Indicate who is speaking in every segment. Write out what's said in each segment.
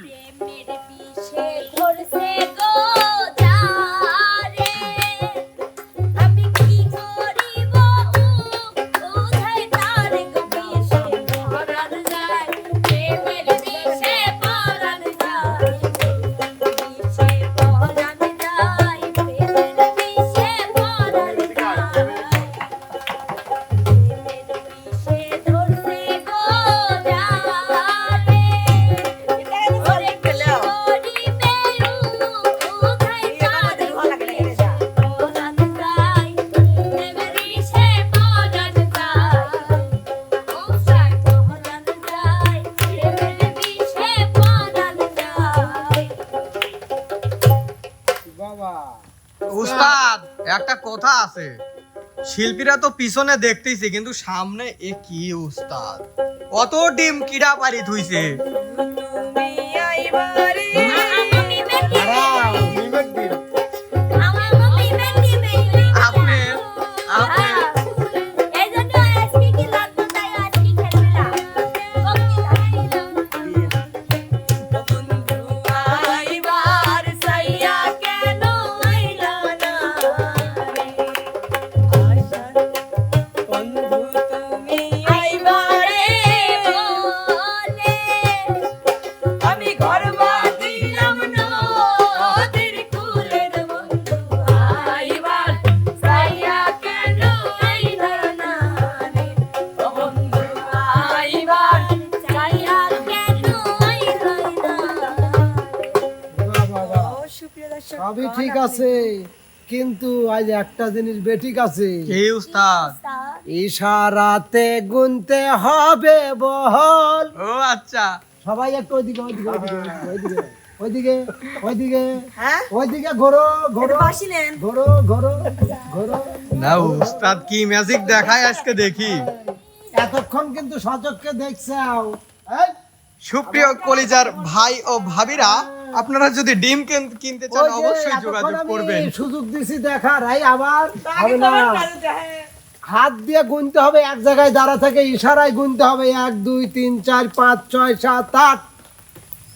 Speaker 1: প্রেমের
Speaker 2: একটা কথা আছে। শিল্পীরা তো পিছনে দেখতেইছে, কিন্তু সামনে এ কি উস্তাদ কত ডিম কিডা পারি থুইছে।
Speaker 3: আছে কিন্তু আজ একটা জিনিস বেঠিক আছে।
Speaker 2: কি উস্তাদ?
Speaker 3: ইশারাতে গুনতে হবে বহল।
Speaker 2: ও আচ্ছা।
Speaker 3: সবাই একটু ওইদিকে ওইদিকে ওইদিকে ওইদিকে ওইদিকে ওইদিকে ঘোরো ঘোরো ঘোরো ঘোরো ঘোরো।
Speaker 2: না উস্তাদ কি ম্যাজিক দেখায় আজকে দেখি।
Speaker 3: এতক্ষণ কিন্তু সচককে দেখছাও।
Speaker 2: সুপ্রিয় কলিজার ভাই ও ভাবিরা আপনারা যদি ডিম কিনতে চান অবশ্যই যোগাযোগ করবেন।
Speaker 3: সুযোগ দিছি দেখার এই আবার হবে না। হাত দিয়ে গুনতে হবে এক জায়গায় দাঁড়া থেকে ইশারায় গুনতে হবে। এক দুই তিন চার পাঁচ ছয় সাত আট।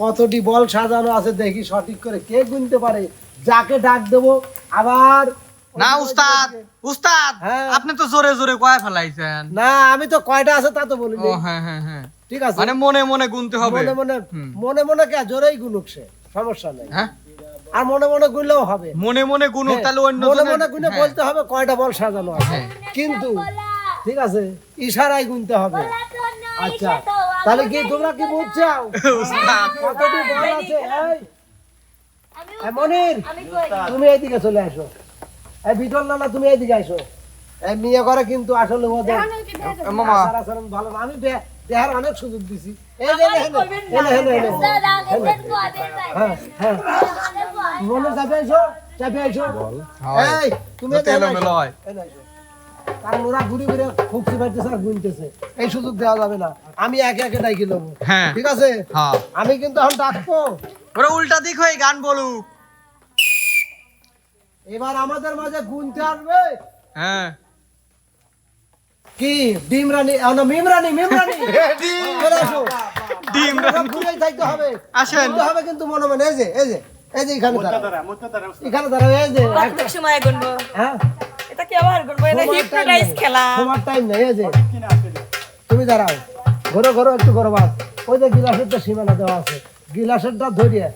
Speaker 3: কতটি বল সাজানো আছে দেখি সঠিক করে কে গুনতে পারে যাকে ডাক দেবো আবার
Speaker 2: না উস্তাদ উস্তাদ
Speaker 3: হ্যাঁ।
Speaker 2: আপনি তো জোরে জোরে কয় ফেলাইছেন।
Speaker 3: না আমি তো কয়টা আছে তা তো বলি
Speaker 2: ও হ্যাঁ হ্যাঁ হ্যাঁ।
Speaker 3: ঠিক আছে।
Speaker 2: মানে মনে মনে গুনতে হবে।
Speaker 3: মনে মনে মনে মনে কে জোরেই গুনুক সে। সমস্যা নেই।
Speaker 2: হ্যাঁ?
Speaker 3: আর মনে মনে গুনলেও হবে।
Speaker 2: মনে মনে গুনুক
Speaker 3: হ্যাঁ,
Speaker 2: তাহলে অন্য
Speaker 3: মনে মনে গুনে
Speaker 2: হ্যাঁ।
Speaker 3: বলতে হবে কয়টা বল সাজানো আছে।
Speaker 2: হ্যাঁ।
Speaker 3: কিন্তু ঠিক আছে ইশারায় গুনতে হবে। আচ্ছা তাহলে কি তোমরা কি বুঝছ কতটি বল আছে? মনির
Speaker 1: আমি
Speaker 3: তুমি এইদিকে চলে আসো। এই বিটল নানা তুমি এইদিকে আসো। এই মেয়ে করে কিন্তু আসলে ওদের ভালো আমি দেহার অনেক সুযোগ দিছি। এই সুযোগ দেওয়া যাবে না। আমি একে একে ডাকি নেব
Speaker 2: হ্যাঁ।
Speaker 3: ঠিক আছে?
Speaker 2: হ্যাঁ।
Speaker 3: আমি কিন্তু এখন ডাকবো।
Speaker 2: ওরা উল্টা দিক হয়ে গান বলুক।
Speaker 3: এবার আমাদের মাঝে গুনতে আসবে।
Speaker 2: হ্যাঁ।
Speaker 3: কি? ডিম রানী না, মিম রানী মিম রানী চলে আসো।
Speaker 2: ডিম
Speaker 3: আপনারা ঘুরেই থাকতে হবে।
Speaker 2: আসেন।
Speaker 3: হবে কিন্তু মনে মনে। এই যে এই যে এই যে এখানে এখানে দাঁড়াও এই যে। একটা-
Speaker 4: সময় গুনবো।
Speaker 3: হ্যাঁ।
Speaker 4: এটা কি আবার গুনবো? এটা হিপনোটাইজ খেলা।
Speaker 3: তোমার টাইম নেই এই যে। তুমি দাঁড়াও। ঘোরো ঘোরো একটু ঘোরো বাস। ওই যে গিলাসের তো সীমানা দেওয়া আছে। গিলাসেরটা ধরিয়ে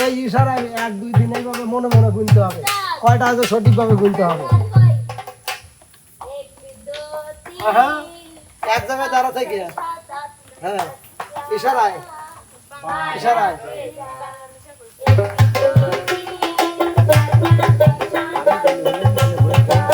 Speaker 3: এই ইশারায় এক দুই দিন এইভাবে মনে মনে গুনতে হবে। কয়টা আছে সঠিকভাবে গুনতে হবে? হ্যাঁ এক জায়গায় দাঁড়া থেকে হ্যাঁ। ইশারায় ইশারায়
Speaker 2: হ্যাঁ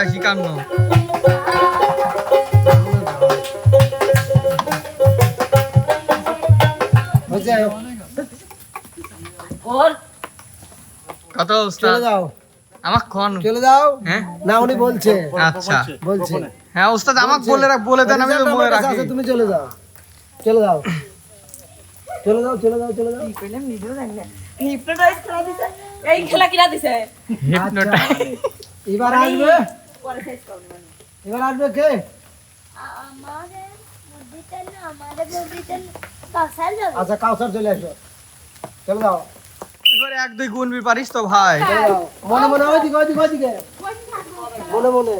Speaker 2: একান্ন কত
Speaker 3: চলে যাও
Speaker 2: আমাক খন
Speaker 3: চলে যাও
Speaker 2: হ্যাঁ
Speaker 3: না উনি বলছে
Speaker 2: আচ্ছা
Speaker 3: বলছে
Speaker 2: হ্যাঁ উস্তাদ আমাক বলে রাখ বলে দেন আমি
Speaker 3: আমার কাছে
Speaker 2: রাখি
Speaker 3: তুমি চলে যাও চলে যাও চলে যাও চলে যাও চলে যাও
Speaker 4: কি কইলাম নিজেও জানি না হিপনোটাইজ খেলা দিছে এই খেলা কিরা দিছে
Speaker 2: হিপনোটাইজ
Speaker 3: এবার আসবে
Speaker 4: মানে
Speaker 3: এবার আসবে কে?
Speaker 1: আমাদের বুদ্ধিতে না আমাদের বুদ্ধিতে কাসাল যাবে।
Speaker 3: আচ্ছা কাউসার চলে আসো চলে যাও।
Speaker 2: এবারে এক দুই গুনবি পারিস তো ভাই।
Speaker 3: মনে মনে ওইদিকে ওইদিকে ওইদিকে। মনে মনে।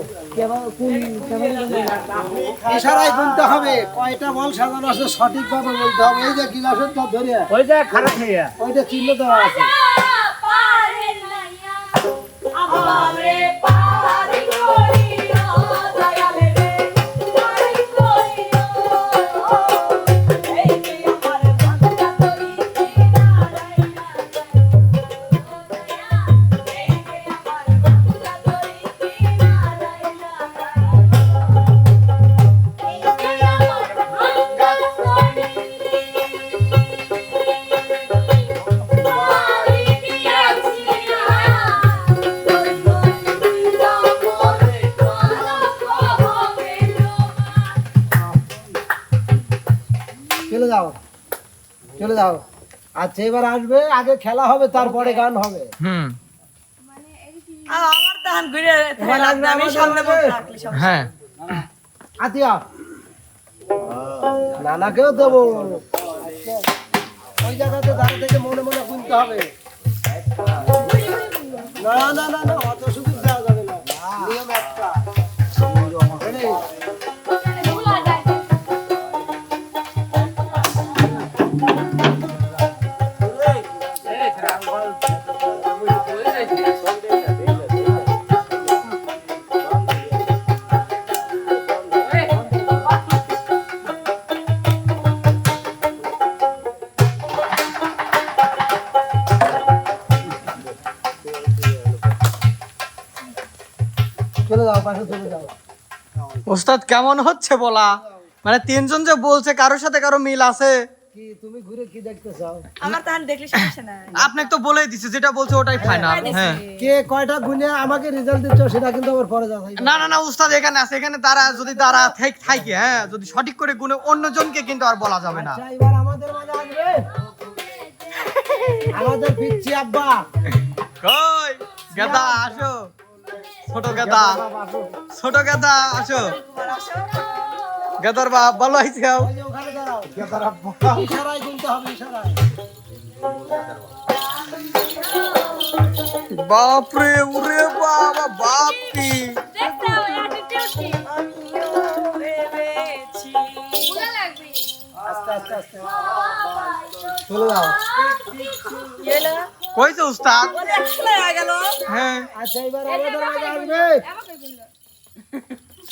Speaker 3: ইশারায় গুনতে হবে। কয়টা বল সাজানো আছে সঠিকভাবে বলতে হবে। এই যে গিলাসের তো ধরে।
Speaker 5: ওইটা খারাপ হইয়া
Speaker 3: ওইটা চিহ্ন দেওয়া আছে। আচ্ছা এবার আসবে আগে খেলা হবে তারপরে গান হবে।
Speaker 2: হুম।
Speaker 4: আমার ঘুরে আমি সামনে সব
Speaker 2: হ্যাঁ।
Speaker 3: আতিয়া নানাকেও দেবো। ওই জায়গাতে দাঁড়িয়ে থেকে মনে মনে গুনতে হবে। না না না না
Speaker 2: ওস্তাদ কেমন হচ্ছে বলা? মানে তিনজন যে বলছে কারোর সাথে কারও মিল আছে?
Speaker 3: কি তুমি ঘুরে কি দেখতে চাও?
Speaker 4: আমার দান দেখলে সমস্যা নাই।
Speaker 2: আপনাকে তো বলেই দিছে যেটা বলছে ওটাই ফাইনাল হ্যাঁ।
Speaker 3: কে কয়টা গুনে আমাকে রেজাল্ট দিচ্ছ সেটা কিন্তু আবার পরে যাবে
Speaker 2: না না না উস্তাদ এখানে আছে এখানে তারা যদি তারা থাকে হ্যাঁ যদি সঠিক করে অন্যজনকে কিন্তু আর বলা যাবে না।
Speaker 3: আচ্ছা, এবার আমাদের মাঝে আসবে? আমাদের পিচ্ছি আব্বা।
Speaker 2: কই? গেদা আসো। ছোট গাদা। ছোট গেদা আসো। গেদার বাপ ভালো আইছে বাপরে উরে বাবা বাপ কি?
Speaker 3: আস্তে আস্তে আস্তে। চলে যাও।
Speaker 4: গেলো
Speaker 2: কইছে উস্তাদ?
Speaker 4: বলে খেলা হয়ে গেল।
Speaker 2: হ্যাঁ।
Speaker 3: আচ্ছা এবার আমাদের মাঝে আসবে।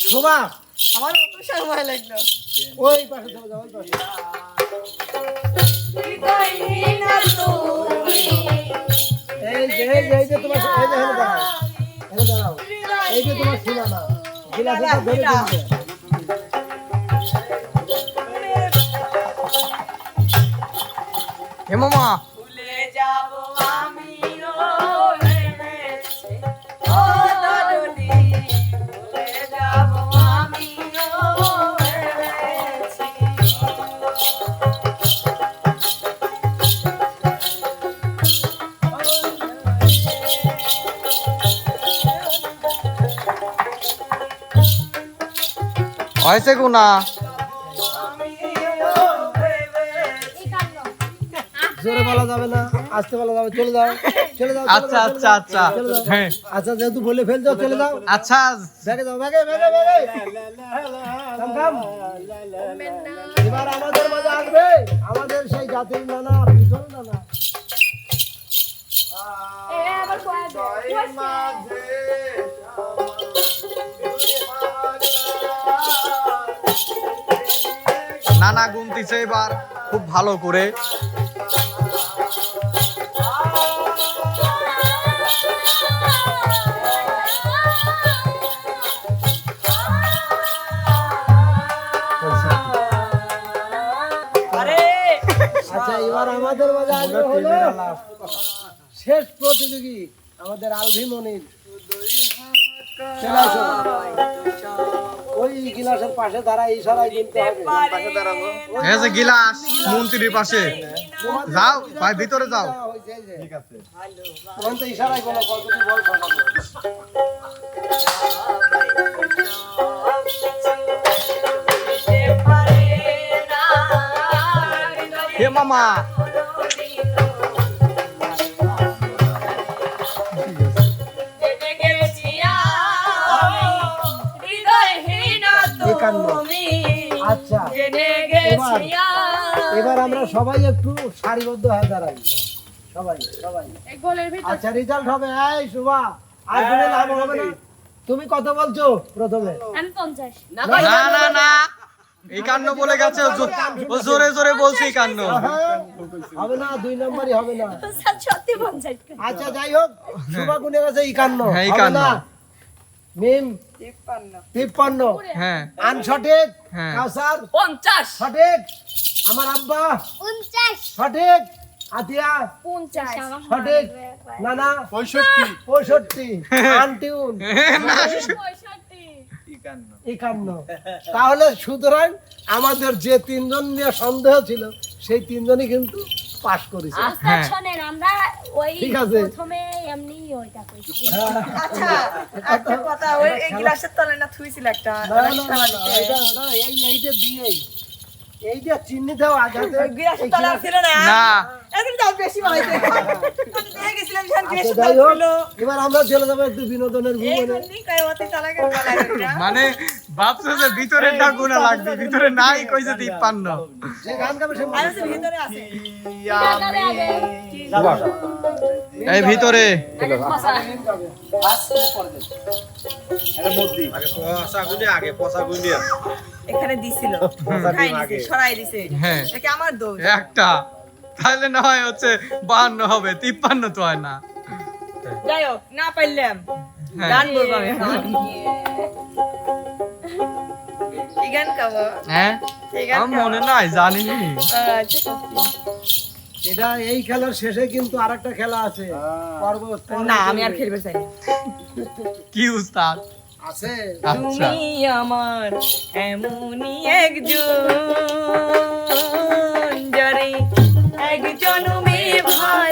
Speaker 3: শোভা।
Speaker 4: আমার অত সময় লাগল।
Speaker 3: ওই পাশে চলে যাও ওই পাশে। এই যে এই যে তোমার এই যে হেলে দাঁড়াও। হেলে দাঁড়াও। এই যে তোমার গিলাসটা ধরে দিচ্ছে
Speaker 2: হে মামা।
Speaker 4: ভুলে যাব আমি
Speaker 2: হয়েছে গুনা।
Speaker 3: জোরে বলা যাবে না আসতে বলা যাবে চলে যাও চলে যাও
Speaker 2: আচ্ছা আচ্ছা আচ্ছা। হ্যাঁ।
Speaker 3: আচ্ছা যেহেতু বলে ফেলছো চলে যাও।
Speaker 2: আচ্ছা।
Speaker 3: ব্যাগে যাও ব্যাগে ব্যাগে ব্যাগে। থাম, থাম। এবার আমাদের মাঝে আসবে। আমাদের সেই জাতির নানা পিছন নানা।
Speaker 2: নানা গুনতিছে এবার খুব ভালো করে।
Speaker 3: আচ্ছা, এবার শেষ প্রতিযোগী আমাদের আলভি মনির। চলে আসো। ওই গিলাসের পাশে দাঁড়ায় ইশারায় কিনতে হবে।
Speaker 2: এই যে গিলাস মন্ত্রীর পাশে। যাও ভাই ভিতরে যাও।
Speaker 3: ঠিক আছে। তখন তো ইশারায় বলো কতটুকু বল ফাটাবো।
Speaker 2: হে মামা
Speaker 3: একান্ন। আচ্ছা এবার এবার আমরা সবাই একটু সারিবদ্ধ হয়ে দাঁড়াই। সবাই সবাই। আচ্ছা রেজাল্ট হবে। এই শুভা আর কোনো লাভ হবে না। তুমি কত বলছো প্রথমে।
Speaker 1: আমি
Speaker 2: না না না একান্ন বলে গেছে। জোরে জোরে বলছে একান্ন।
Speaker 3: হ্যাঁ, হবে না দুই নম্বরই হবে না।
Speaker 1: সত্যি পঞ্চাশ।
Speaker 3: আচ্ছা যাই হোক। শুভা গুনে গেছে একান্ন।
Speaker 2: হ্যাঁ, একান্ন।
Speaker 3: মিম তিপ্পান্ন।
Speaker 2: হ্যাঁ।
Speaker 3: আনসঠিক।
Speaker 2: হ্যাঁ।
Speaker 3: কাউসার
Speaker 4: পঞ্চাশ।
Speaker 3: সঠিক। আমার আব্বা।
Speaker 1: পঞ্চাশ।
Speaker 3: সঠিক। আতিয়া।
Speaker 1: পঞ্চাশ।
Speaker 3: সঠিক। নানা। পঁয়ষট্টি। পঁয়ষট্টি। আন্টিউন। একান্ন। তাহলে সুতরাং আমাদের যে তিনজন নিয়ে সন্দেহ ছিল সেই তিনজনই কিন্তু পাশ করেছে
Speaker 2: হ্যাঁ।
Speaker 1: শোনেন আমরা ওই
Speaker 3: ঠিক আছে।
Speaker 1: প্রথমে এমনি ওইটা কইছি
Speaker 4: আচ্ছা একটা কথা ওই এই গ্লাসের তলে না থুইছিল একটা
Speaker 3: না, না, না, না, এইটা- ওটা এই-। এইটা চিনি দাও আঘাতে
Speaker 4: ওই গ্লাসের তলে ছিল না
Speaker 2: না
Speaker 3: আচ্ছা।
Speaker 2: মানে ভাবছে যে ভিতরেরটা গুণা লাগবে ভিতরে নাই কইছে তিপ্পান্ন।
Speaker 3: যে গান গাবে সে
Speaker 4: আর হচ্ছে ভিতরে আছে।
Speaker 1: টাকারে আগে
Speaker 2: এই ভিতরে।
Speaker 4: এখানে দিছিল। সরাই দিছে।
Speaker 2: হ্যাঁ।
Speaker 4: আমার দোষ?
Speaker 2: একটা। তাহলে না হয় হচ্ছে বাহান্ন হবে তিপ্পান্ন তো হয় না।
Speaker 4: যাই হোক না পাইলাম।
Speaker 2: হ্যাঁ।
Speaker 4: গান বলব আমি কি গান গাবো
Speaker 2: হ্যাঁ? আমার মনে নাই
Speaker 4: আচ্ছা
Speaker 3: এটা এই খেলার শেষে কিন্তু আরেকটা খেলা আছে।
Speaker 4: না আমি আর খেলবে চাই
Speaker 2: কি উস্তাদ?
Speaker 3: আছে।
Speaker 2: আচ্ছা।
Speaker 4: তুমি আমার এমনই একজন যারে একজন জনমে ভালোবেসে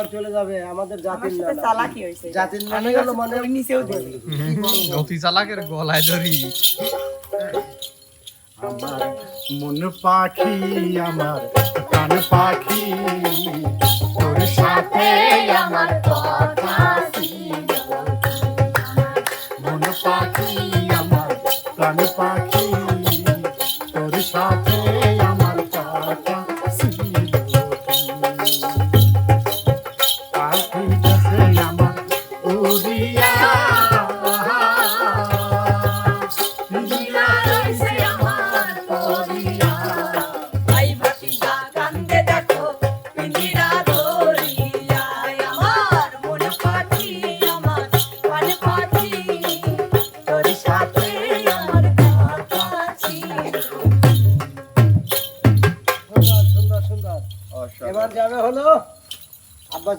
Speaker 3: আচ্ছা চলে যাবে আমাদের জাতির নানা।
Speaker 4: চালাকি হয়েছে।
Speaker 3: জাতির নানা
Speaker 4: আমি
Speaker 3: গেল মানে
Speaker 4: নিচেও
Speaker 2: অতি চালাকের গলায় ধরি।
Speaker 5: আমার মন পাখি আমার প্রাণ পাখি তোর সাথে আমার কথা মন পাখি আমার প্রাণ পাখি।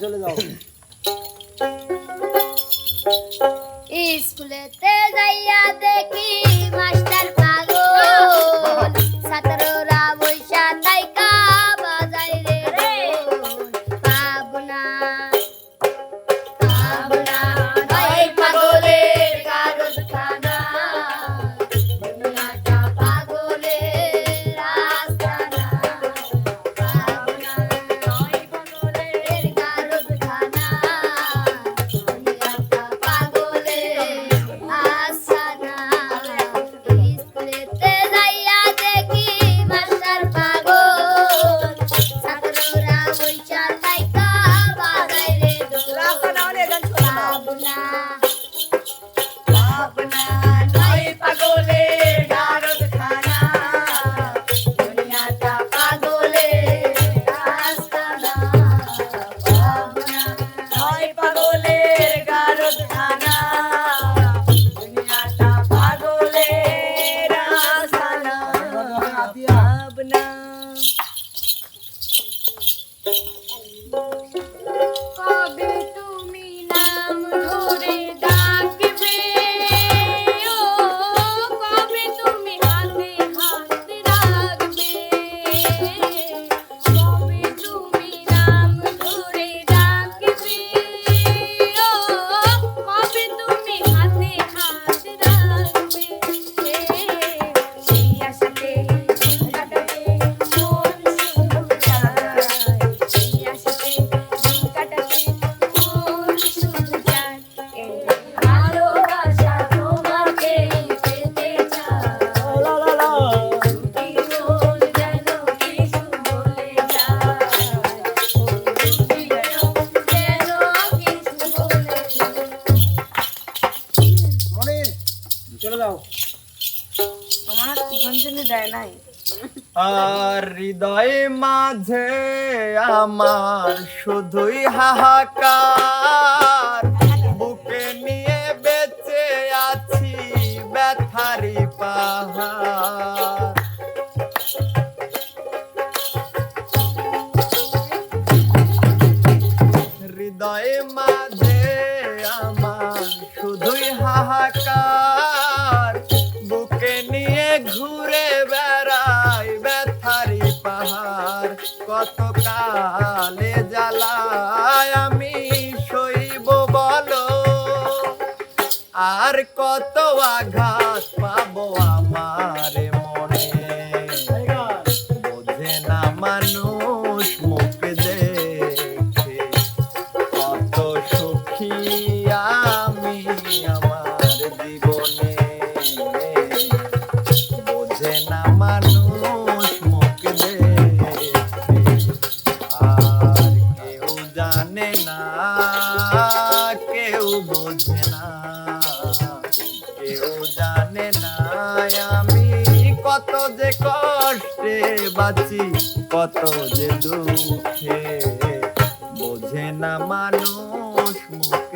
Speaker 3: চলে যাও
Speaker 6: হৃদয় মাঝে আমার শুধুই হাহাকার। বুকে নিয়ে বেঁচে আছি ব্যথারি পাহাড়। হৃদয় মাঝে আমার শুধুই হাহাকার। আর কত আঘাত পাবো আমার মনে? বোঝে না মানুষ মুখ দেখে কত সুখী আমি আমার জীবনে। বোঝে না মানুষ মুখ দেখে, আর কেউ জানে না। কেউ বোঝে না, কেউ জানে না আমি কত যে কষ্টে বাঁচি, কত যে দুঃখে। বোঝে না মানুষ মুখ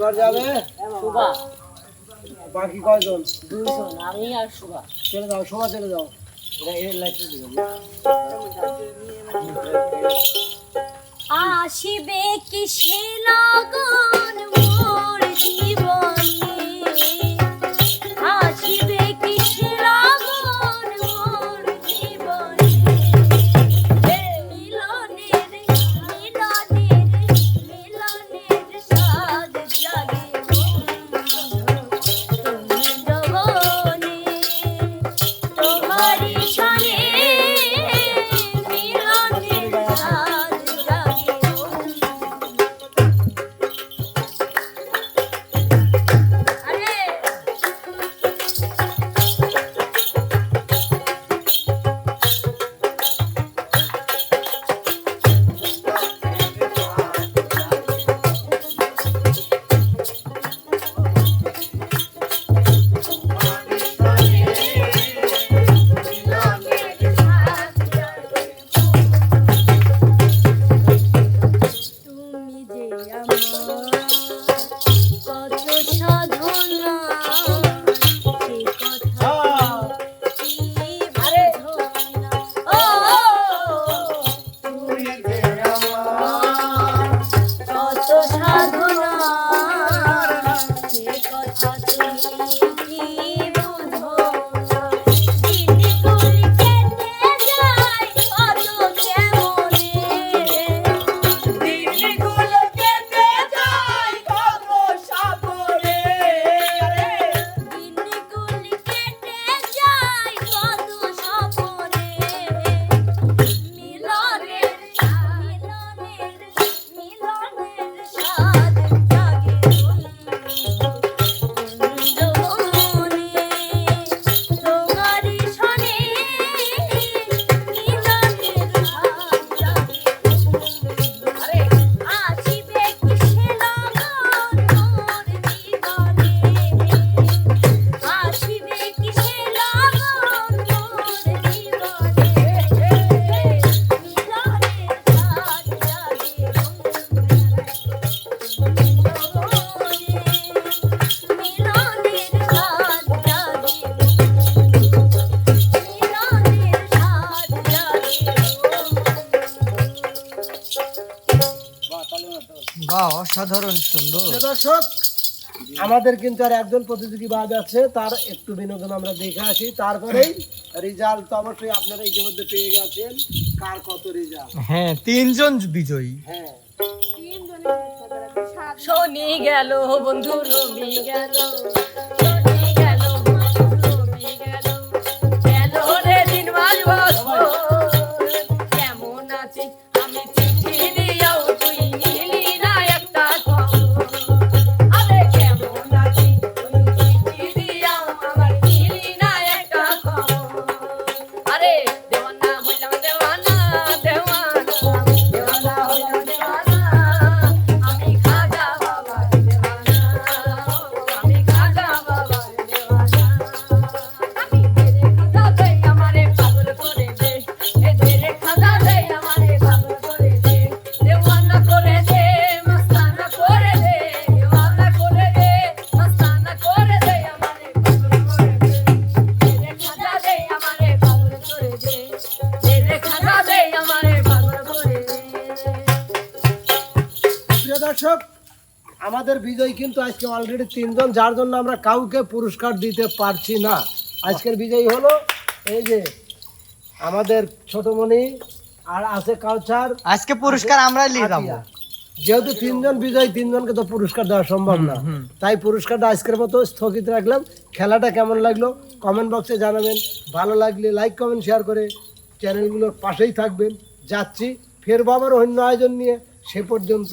Speaker 3: এবার যাবে? বাকি কয়জন?
Speaker 1: আমি আর সুভা
Speaker 3: চলে যাও সবাই চলে যাও
Speaker 1: আসিবে কি সে
Speaker 2: সুন্দর।
Speaker 3: দর্শক আমাদের কিন্তু আর একজন প্রতিযোগী বাদ আছে তার একটু বিনোদন আমরা দেখে আসি। তারপরেই রেজাল্ট তো অবশ্যই আপনারা ইতিমধ্যে পেয়ে গেছেন। কার কত রেজাল্ট?
Speaker 2: হ্যাঁ তিনজন বিজয়ী।
Speaker 3: হ্যাঁ।
Speaker 1: শনি গেল বন্ধু রবি গেল।
Speaker 3: আমাদের বিজয় কিন্তু আজকে অলরেডি তিনজন যার জন্য আমরা কাউকে পুরস্কার দিতে পারছি না। আজকের বিজয়ী হলো এই যে আমাদের ছোটমণি আর আছে কাউচার
Speaker 2: আজকে পুরস্কার আমরা নিয়ে যাব।
Speaker 3: যেহেতু তিনজন বিজয়ী তিনজনকে তো পুরস্কার দেওয়া সম্ভব না। তাই পুরস্কারটা আজকের মতো স্থগিত রাখলাম। খেলাটা কেমন লাগল কমেন্ট বক্সে জানাবেন। ভালো লাগলে লাইক কমেন্ট শেয়ার করে চ্যানেলগুলোর পাশেই থাকবেন। যাচ্ছি ফের বাবার অন্য আয়োজন নিয়ে। সে পর্যন্ত